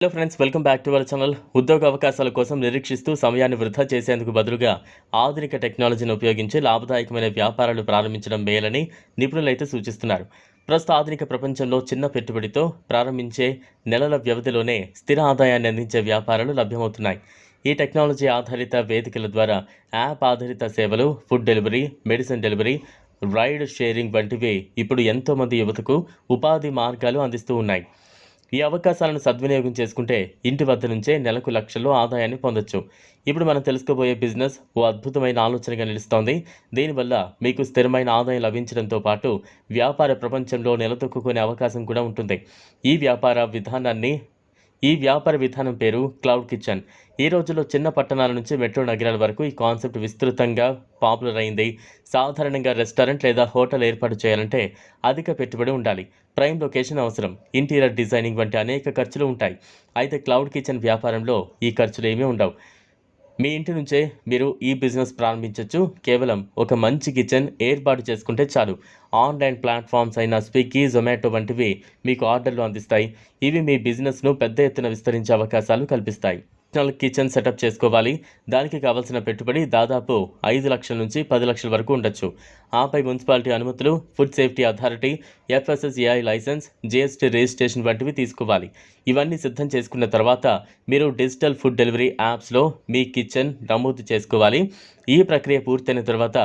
Hello friends welcome back to our channel ఉద్యోగ అవకాశాల కోసం నిరీక్షిస్తూ సమయాన్ని వృధా చేసేందుకు బదులుగా ఆధునిక టెక్నాలజీని ఉపయోగించి లాభదాయకమైన వ్యాపారాలు ప్రారంభించడం మేలని నిపుణులైతే సూచిస్తున్నారు. ప్రస్తుత ఆధునిక ప్రపంచంలో చిన్న పెట్టుబడితో ప్రారంభించే నెలల వ్యవధిలోనే స్థిర ఆదాయాన్ని అందించే వ్యాపారాలు లభ్యమవుతున్నాయి. ఈ టెక్నాలజీ ఆధారిత వేదికల ద్వారా యాప్ ఆధారిత సేవలు food delivery medicine delivery ride sharing వంటివి ఇప్పుడు ఎంతోమంది యువతకు ఉపాధి మార్గాలు అందిస్తూ ఉన్నాయి. ఈ అవకాశాలను సద్వినియోగం చేసుకుంటే ఇంటి వద్ద నుంచే నెలకు లక్షల్లో ఆదాయాన్ని పొందొచ్చు. ఇప్పుడు మనం తెలుసుకోబోయే బిజినెస్ ఓ అద్భుతమైన ఆలోచనగా నిలుస్తోంది. దీనివల్ల మీకు స్థిరమైన ఆదాయం లభించడంతో పాటు వ్యాపార ప్రపంచంలో నిలదొక్కునే అవకాశం కూడా ఉంటుంది. ఈ వ్యాపార విధానాన్ని ఈ వ్యాపార విధానం పేరు క్లౌడ్ కిచెన్. ఈ రోజుల్లో చిన్న పట్టణాల నుంచి మెట్రో నగరాల వరకు ఈ కాన్సెప్ట్ విస్తృతంగా పాపులర్ అయింది. సాధారణంగా రెస్టారెంట్ లేదా హోటల్ ఏర్పాటు చేయాలంటే అధిక పెట్టుబడి ఉండాలి. ప్రైమ్ లొకేషన్ అవసరం. ఇంటీరియర్ డిజైనింగ్ వంటి అనేక ఖర్చులు ఉంటాయి. అయితే క్లౌడ్ కిచెన్ వ్యాపారంలో ఈ ఖర్చులు ఏమీ ఉండవు. మీ ఇంటి నుంచే మీరు ఈ బిజినెస్ ప్రారంభించవచ్చు కేవలం ఒక మంచి కిచెన్ ఏర్పాటు చేసుకుంటే చాలు. ఆన్లైన్ ప్లాట్ఫామ్స్ అయిన స్విగ్గీ జొమాటో వంటివి మీకు ఆర్డర్లు అందిస్తాయి. ఇవి మీ బిజినెస్ను పెద్ద ఎత్తున విస్తరించే అవకాశాలు కల్పిస్తాయి. ప్రొఫెషనల్ కిచెన్ సెటప్ చేసుకోవాలి. దానికి కావాల్సిన పెట్టుబడి దాదాపు ఐదు లక్షల నుంచి పది లక్షల వరకు ఉండొచ్చు. ఆపై మున్సిపాలిటీ అనుమతులు food safety authority FSSAI license GST registration వంటివి తీసుకోవాలి. ఇవన్నీ సిద్ధం చేసుకున్న తర్వాత మీరు డిజిటల్ ఫుడ్ డెలివరీ యాప్స్లో మీ కిచెన్ నమోదు చేసుకోవాలి. ఈ ప్రక్రియ పూర్తయిన తర్వాత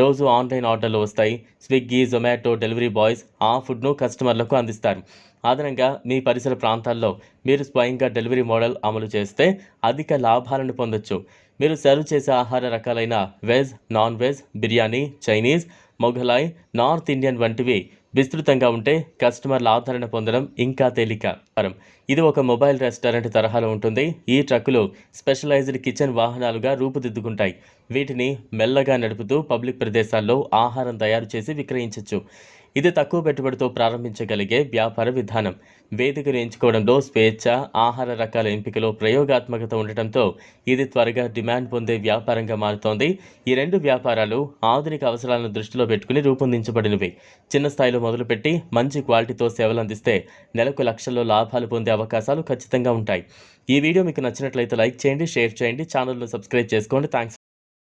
రోజు ఆన్లైన్ ఆర్డర్లు వస్తాయి. స్విగ్గీ జొమాటో డెలివరీ బాయ్స్ ఆ ఫుడ్ను కస్టమర్లకు అందిస్తారు. అదనంగా మీ పరిసర ప్రాంతాల్లో మీరు స్వయంగా డెలివరీ మోడల్ అమలు చేస్తే అధిక లాభాలను పొందొచ్చు. మీరు సర్వ్ చేసే ఆహార రకాలైన veg non veg biryani Chinese Mughlai north Indian వంటివి విస్తృతంగా ఉంటే కస్టమర్ల ఆదరణ పొందడం ఇంకా తేలిక పరం ఇది ఒక మొబైల్ రెస్టారెంట్ తరహాలో ఉంటుంది. ఈ ట్రక్కులు స్పెషలైజ్డ్ కిచెన్ వాహనాలుగా రూపుదిద్దుకుంటాయి. వీటిని మెల్లగా నడుపుతూ పబ్లిక్ ప్రదేశాల్లో ఆహారం తయారు చేసి విక్రయించవచ్చు ఇది తక్కువ పెట్టుబడితో ప్రారంభించగలిగే వ్యాపార విధానం. వేదికను ఎంచుకోవడంలో స్వేచ్ఛ ఆహార రకాల ఎంపికలో ప్రయోగాత్మకత ఉండటంతో ఇది త్వరగా డిమాండ్ పొందే వ్యాపారంగా మారుతోంది. ఈ రెండు వ్యాపారాలు ఆధునిక అవసరాలను దృష్టిలో పెట్టుకుని రూపొందించబడినవి. చిన్న స్థాయిలో మొదలుపెట్టి మంచి క్వాలిటీతో సేవలు అందిస్తే నెలకు లక్షల్లో లాభాలు పొందే అవకాశాలు ఖచ్చితంగా ఉంటాయి. ఈ వీడియో మీకు నచ్చినట్లయితే లైక్ చేయండి షేర్ చేయండి ఛానల్ను సబ్స్క్రైబ్ చేసుకోండి. థ్యాంక్స్